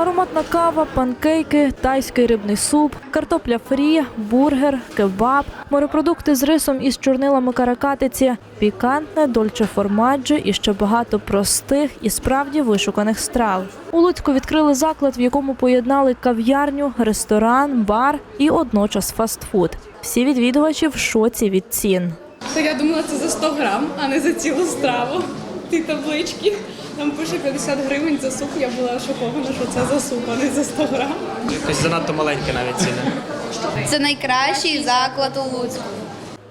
Ароматна кава, панкейки, тайський рибний суп, картопля фрі, бургер, кебаб, морепродукти з рисом із чорнилами каракатиці, пікантне, дольче формаджі і ще багато простих і справді вишуканих страв. У Луцьку відкрили заклад, в якому поєднали кав'ярню, ресторан, бар і одночас фастфуд. Всі відвідувачі в шоці від цін. Я думала, це за 100 грам, а не за цілу страву. Ті таблички. Там пише 50 гривень за суп. Я була шокована, що це за суп, а не за 100 грам. Якось занадто маленькі навіть ціни. Це найкращий заклад у Луцьку.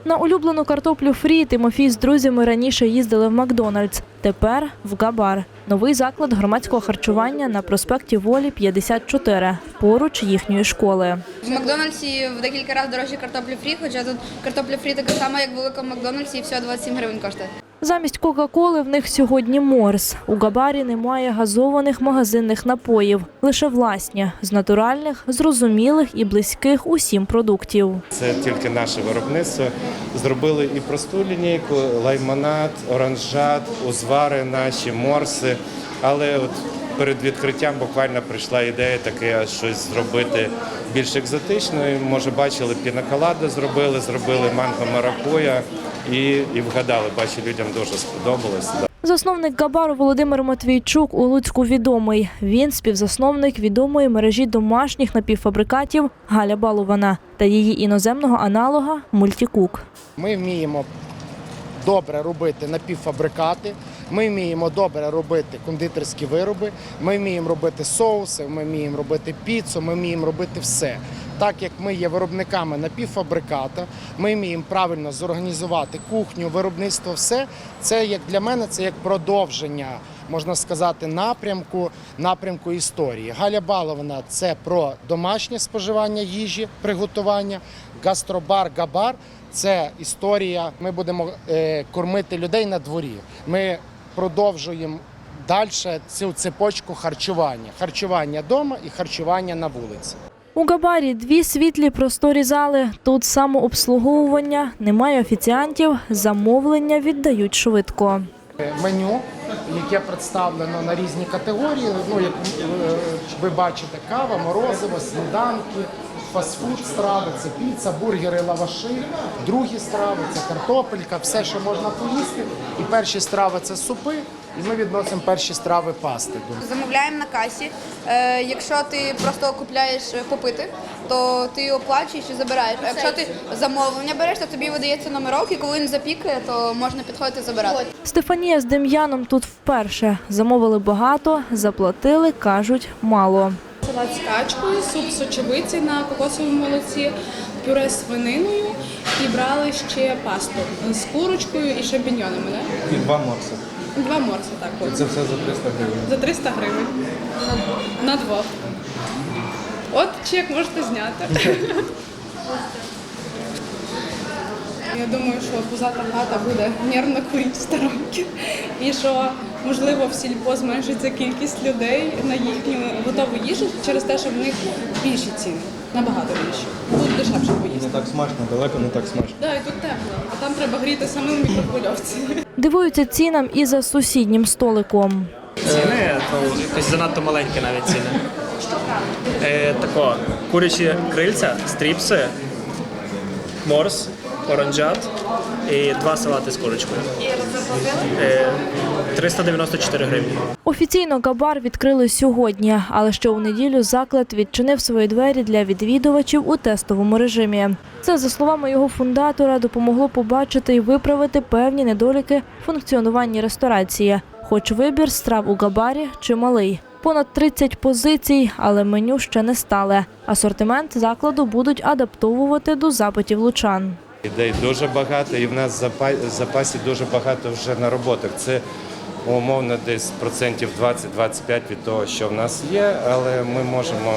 На улюблену картоплю фрі Тимофій з друзями раніше їздили в Макдональдс. Тепер в Габар. Новий заклад громадського харчування на проспекті Волі 54, поруч їхньої школи. В Макдональдсі в декілька разів дорожче картоплі фрі, хоча тут картопля фрі така сама, як в великому Макдональдсі, і всього 27 гривень коштує. Замість Кока-Коли в них сьогодні морс. У Габарі немає газованих магазинних напоїв, лише власні, з натуральних, зрозумілих і близьких усім продуктів. Це тільки наше виробництво. Зробили і просту лінійку, лаймонад, оранжат, узвари наші, морси. Але от перед відкриттям буквально прийшла ідея таке щось зробити більш екзотичною. Може, бачили пінаколаду зробили, зробили манго маракуя і, і вгадали. Бачу, людям дуже сподобалось. Засновник Габару Володимир Матвійчук у Луцьку відомий. Він співзасновник відомої мережі домашніх напівфабрикатів Галя Балувана та її іноземного аналога Мультікук. Ми вміємо добре робити напівфабрикати, ми вміємо добре робити кондитерські вироби, ми вміємо робити соуси, ми вміємо робити піцу, ми вміємо робити все. Так як ми є виробниками напівфабриката, ми вміємо правильно зорганізувати кухню, виробництво, все це як для мене це як продовження, можна сказати, напрямку, напрямку історії. Галя Балована це про домашнє споживання їжі, приготування, гастробар, габар. Це історія. Ми будемо е, кормити людей на дворі. Ми продовжуємо далі цю цепочку харчування. Харчування вдома і харчування на вулиці. У Габарі дві світлі просторі зали. Тут самообслуговування, немає офіціантів, замовлення віддають швидко. Меню, яке представлено на різні категорії. Ну, як е, ви бачите, кава, морозиво, сніданки, фастфуд страви, це піца, бургери, лаваші. Другі страви це картопелька, все, що можна поїсти. І перші страви це супи. І ми відносимо перші страви пасти. Замовляємо на касі. Е, якщо ти просто купляєш е, попити, то ти оплачуєш і забираєш. А якщо ти замовлення береш, то тобі видається номерок, і коли він запікає, то можна підходити забирати. Стефанія з Дем'яном тут вперше. Замовили багато, заплатили, кажуть, мало. Салат з качкою, суп з очевиці на кокосовому молоці, пюре з свининою і брали ще пасту з курочкою і шампіньонами. Да? І два морси. Два морси, так. от. Це все за 300 гривень. За 300 гривень. На двох. От чек можете зняти. Я думаю, що пузата хата буде нервно курити в сторонки. І що, можливо, в сільпо зменшиться кількість людей на їхню готову їжу через те, що в них більші ціни. Набагато більші. Тут дешевше поїсти. Не так смачно, далеко не так смачно. Так, і тут тепло, а там треба гріти самим в мікрохвильовці. Дивуються цінам і за сусіднім столиком. Ціни ну, якось занадто маленькі навіть ціни. Е, тако, курячі крильця, стріпси, морс, оранжат і два салати з курочкою. Е, 394 гривні. Офіційно Габар відкрили сьогодні, але ще у неділю заклад відчинив свої двері для відвідувачів у тестовому режимі. Це, за словами його фундатора, допомогло побачити і виправити певні недоліки функціонування ресторації, хоч вибір страв у Габарі чималий. Понад 30 позицій, але меню ще не стале. Асортимент закладу будуть адаптовувати до запитів лучан. Ідей дуже багато, і в нас в запасі дуже багато вже нароботок. Це умовно десь процентів 20-25 від того, що в нас є, але ми можемо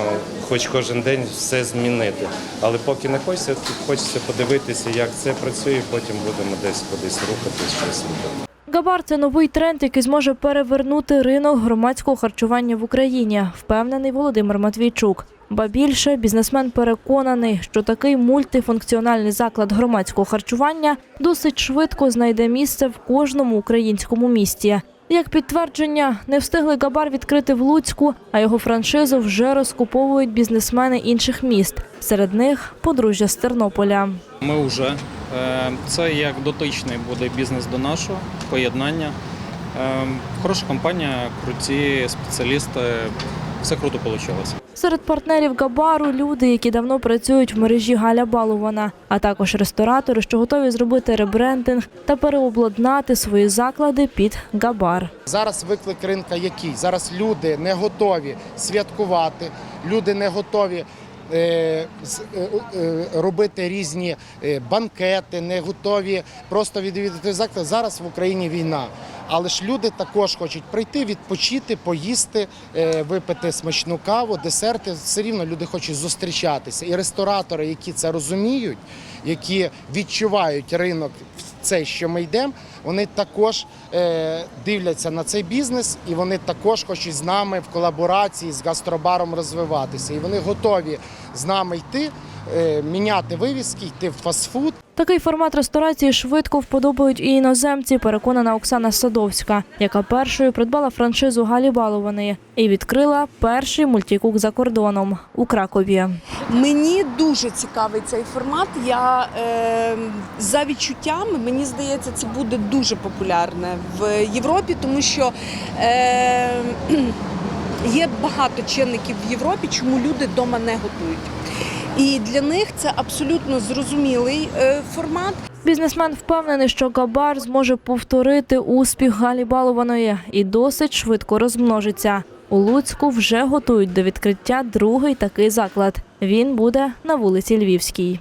хоч кожен день все змінити. Але поки не хочеться, хочеться подивитися, як це працює, і потім будемо десь кудись рухатись, щось робити. Габар це новий тренд, який зможе перевернути ринок громадського харчування в Україні, впевнений Володимир Матвійчук. Ба більше бізнесмен переконаний, що такий мультифункціональний заклад громадського харчування досить швидко знайде місце в кожному українському місті. Як підтвердження, не встигли Габар відкрити в Луцьку, а його франшизу вже розкуповують бізнесмени інших міст. Серед них подружжя з Тернополя. Ми вже е, це як дотичний буде бізнес до нашого поєднання. Е, Хороша компанія, круті спеціалісти. Все круто вийшло. Серед партнерів Габару люди, які давно працюють в мережі Галя Балувана, а також ресторатори, що готові зробити ребрендинг та переобладнати свої заклади під Габар. Зараз виклик ринка який? Зараз люди не готові святкувати, люди не готові. е, е, е, Робити різні банкети, не готові просто відвідати заклад. Зараз в Україні війна, але ж люди також хочуть прийти, відпочити, поїсти, е, випити смачну каву, десерти. Все рівно люди хочуть зустрічатися. І ресторатори, які це розуміють, які відчувають ринок цей, що ми йдемо, вони також е, дивляться на цей бізнес і вони також хочуть з нами в колаборації з гастробаром розвиватися. І вони готові з нами йти, міняти вивіски, йти в фастфуд. Такий формат ресторації швидко вподобають і іноземці, переконана Оксана Садовська, яка першою придбала франшизу Галі Балованої і відкрила перший мультикук за кордоном у Кракові. Мені дуже цікавий цей формат. Я е, за відчуттями мені здається, це буде дуже популярне в Європі, тому що е, є багато чинників в Європі, чому люди вдома не готують. І для них це абсолютно зрозумілий е, формат. Бізнесмен впевнений, що Габар зможе повторити успіх Галібалованої і досить швидко розмножиться. У Луцьку вже готують до відкриття другий такий заклад. Він буде на вулиці Львівській.